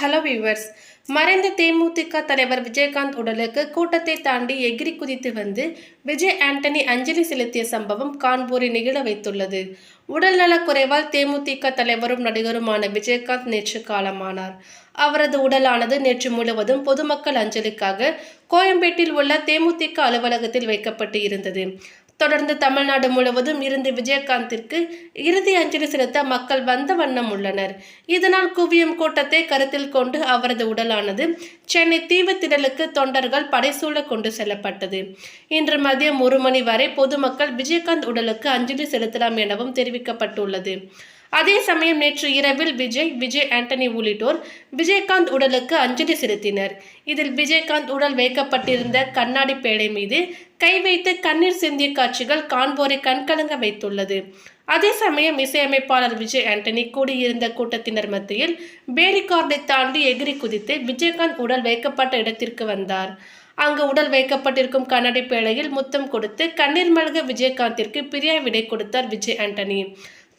Hello viewers மறைந்த தேமுதிக தலைவர் விஜயகாந்த் உடலுக்கு கூட்டத்தை தாண்டி எகிரி குதித்து வந்து விஜய் ஆண்டனி அஞ்சலி செலுத்திய சம்பவம் கான்பூரை நிகழ வைத்துள்ளது. உடல்நலக் குறைவால் தேமுதிக தலைவரும் நடிகருமான விஜயகாந்த் நேற்று காலமானார். அவரது உடலானது நேற்று முழுவதும் பொதுமக்கள் அஞ்சலிக்காக கோயம்பேட்டில் உள்ள தேமுதிக அலுவலகத்தில் வைக்கப்பட்டு இருந்தது. தொடர்ந்து தமிழ்நாடு முழுவதும் இருந்து விஜயகாந்திற்கு இறுதி அஞ்சலி செலுத்த மக்கள் வந்த வண்ணம் உள்ளனர். இதனால் குவியும் கூட்டத்தை கருத்தில் கொண்டு அவரது உடலானது சென்னை தீவுத்திடலுக்கு தொண்டர்கள் படைசூழ கொண்டு செல்லப்பட்டது. இன்று மதியம் ஒரு மணி வரை பொதுமக்கள் விஜயகாந்த் உடலுக்கு அஞ்சலி செலுத்தலாம் எனவும் தெரிவிக்கப்பட்டுள்ளது. அதே சமயம் நேற்று இரவில் விஜய் விஜய் ஆண்டனி உள்ளிட்டோர் விஜயகாந்த் உடலுக்கு அஞ்சலி செலுத்தினர். இதில் விஜயகாந்த் உடல் வைக்கப்பட்டிருந்த கண்ணாடி பேழை மீது கை வைத்து கண்ணீர் சிந்திய காட்சிகள் காண்போரை கண்கலங்க வைத்துள்ளது. அதே சமயம் இசையமைப்பாளர் விஜய் ஆண்டனி கூடியிருந்த கூட்டத்தினர் மத்தியில் பேரிகார்டை தாண்டி எகிரி குதித்து விஜயகாந்த் உடல் வைக்கப்பட்ட இடத்திற்கு வந்தார். அங்கு உடல் வைக்கப்பட்டிருக்கும் கண்ணாடி பேழையில் முத்தம் கொடுத்து கண்ணீர் மல்க விஜயகாந்திற்கு பிரியா விடை கொடுத்தார் விஜய் ஆண்டனி.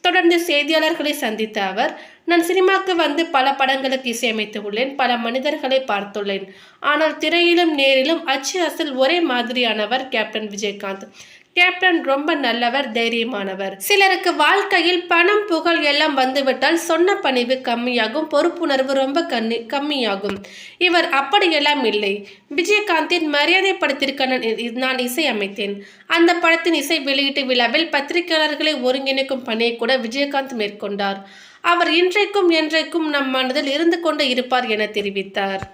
தொடர்ந்து செய்தியாளர்களை சந்தித்த அவர் நான் சினிமாக்கு வந்து பல படங்களுக்கு இசையமைத்து உள்ளேன் பல மனிதர்களை பார்த்துள்ளேன். ஆனால் திரையிலும் நேரிலும் அச்சு அசல் ஒரே மாதிரியானவர் கேப்டன் விஜயகாந்த். கேப்டன் ரொம்ப நல்லவர் தைரியமானவர். சிலருக்கு வாழ்க்கையில் பணம் புகழ் எல்லாம் வந்துவிட்டால் சொன்ன பணிவு கம்மியாகும் பொறுப்புணர்வு ரொம்ப கண்ணி கம்மியாகும். இவர் அப்படியெல்லாம் இல்லை. விஜயகாந்தின் மரியாதை படத்திற்கு நான் இ- நான் இசை அமைத்தேன். அந்த படத்தின் இசை வெளியீட்டு விழாவில் பத்திரிகையாளர்களை ஒருங்கிணைக்கும் பணியை கூட விஜயகாந்த் மேற்கொண்டார். அவர் இன்றைக்கும் என்றைக்கும் நம் மனதில் இருந்து கொண்டு இருப்பார் என தெரிவித்தார்.